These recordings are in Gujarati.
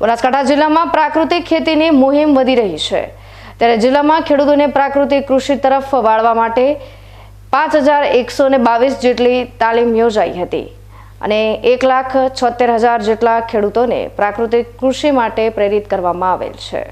બનાસકાંઠા જિલ્લામાં પ્રાકૃતિક ખેતીની મુહિમ વધી રહી છે. ત્યારે જિલ્લામાં ખેડૂતોને પ્રાકૃતિક કૃષિ તરફ વાળવા માટે પાંચ હજાર એકસો બાવીસ જેટલી તાલીમ યોજાઈ હતી અને એક લાખ છોતેર હજાર જેટલા ખેડૂતોને પ્રાકૃતિક કૃષિ માટે પ્રેરિત કરવામાં આવેલ છે.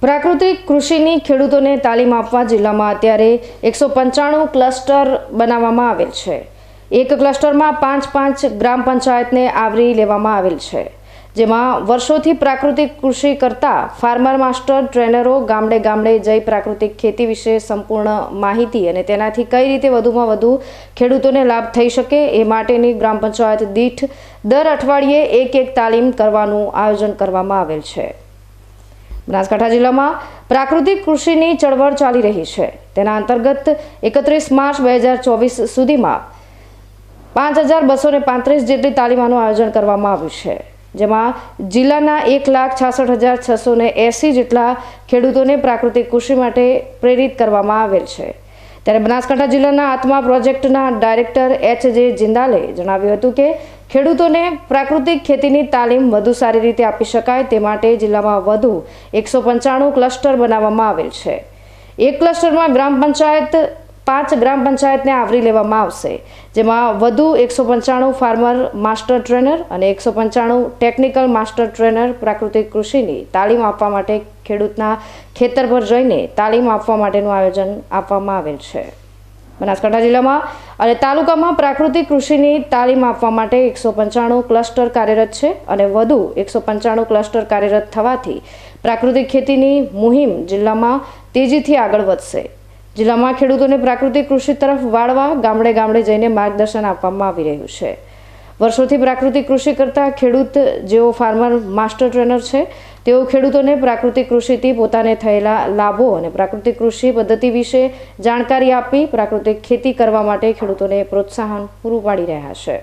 પ્રાકૃતિક કૃષિની ખેડૂતોને તાલીમ આપવા જિલ્લામાં અત્યારે એકસો પંચાણું ક્લસ્ટર બનાવવામાં આવેલ છે. એક ક્લસ્ટરમાં પાંચ પાંચ ગ્રામ પંચાયતને આવરી લેવામાં આવેલ છે. જેમાં વર્ષોથી પ્રાકૃતિક કૃષિ કરતા ફાર્મર માસ્ટર, ટ્રેનરો, ગામડે ગામડે જઈ પ્રાકૃતિક ખેતી વિશે સંપૂર્ણ માહિતી અને તેનાથી કઈ રીતે વધુમાં વધુ ખેડૂતોને લાભ થઈ શકે એ માટેની ગ્રામ પંચાયત દીઠ દર અઠવાડિયે એક એક તાલીમ કરવાનું આયોજન કરવામાં આવેલ છે. બનાસકાંઠા જિલ્લામાં પ્રાકૃતિક કૃષિની ચળવળ ચાલી રહી છે. તેના અંતર્ગત એકત્રીસ માર્ચ બે હજાર ચોવીસ સુધીમાં પાંચ હજાર બસો પાંત્રીસ જેટલી તાલીમાનું આયોજન કરવામાં આવ્યું છે. જેમાં જિલ્લાના એક લાખ છાસઠ હજાર છસો ને એંસી જેટલા ખેડૂતોને પ્રાકૃતિક કૃષિ માટે પ્રેરિત કરવામાં આવેલ છે. ત્યારે બનાસકાંઠા જિલ્લાના આત્મા પ્રોજેક્ટના ડાયરેક્ટર એચ જે જિંદાલે જણાવ્યું હતું કે, ખેડૂતોને પ્રાકૃતિક ખેતીની તાલીમ વધુ સારી રીતે આપી શકાય તે માટે જિલ્લામાં વધુ એકસો પંચાણું ક્લસ્ટર બનાવવામાં આવેલ છે. એક ક્લસ્ટરમાં ગ્રામ પંચાયત પાંચ ગ્રામ પંચાયતને આવરી લેવામાં આવશે, જેમાં વધુ એકસો પંચાણું ફાર્મર માસ્ટર ટ્રેનર અને એકસો પંચાણું ટેકનિકલ માસ્ટર ટ્રેનર પ્રાકૃતિક કૃષિની તાલીમ આપવા માટે ખેડૂતના ખેતર પર જઈને તાલીમ આપવા માટેનું આયોજન આપવામાં આવેલ છે. બનાસકાંઠા જિલ્લામાં અને તાલુકામાં પ્રાકૃતિક કૃષિની તાલીમ આપવા માટે એકસો પંચાણું ક્લસ્ટર કાર્યરત છે અને વધુ એકસો પંચાણું ક્લસ્ટર કાર્યરત થવાથી પ્રાકૃતિક ખેતીની મુહિમ જિલ્લામાં તેજીથી આગળ વધશે. જિલ્લામાં ખેડૂતોને પ્રાકૃતિક કૃષિ તરફ વાળવા ગામડે ગામડે જઈને માર્ગદર્શન આપવામાં આવી રહ્યું છે. વર્ષોથી પ્રાકૃતિક કૃષિ કરતા ખેડૂત જેઓ ફાર્મર, માસ્ટર ટ્રેનર છે, તેઓ ખેડૂતોને પ્રાકૃતિક કૃષિથી પોતાને થયેલા લાભો અને પ્રાકૃતિક કૃષિ પદ્ધતિ વિશે જાણકારી આપી પ્રાકૃતિક ખેતી કરવા માટે ખેડૂતોને પ્રોત્સાહન પૂરું પાડી રહ્યા છે.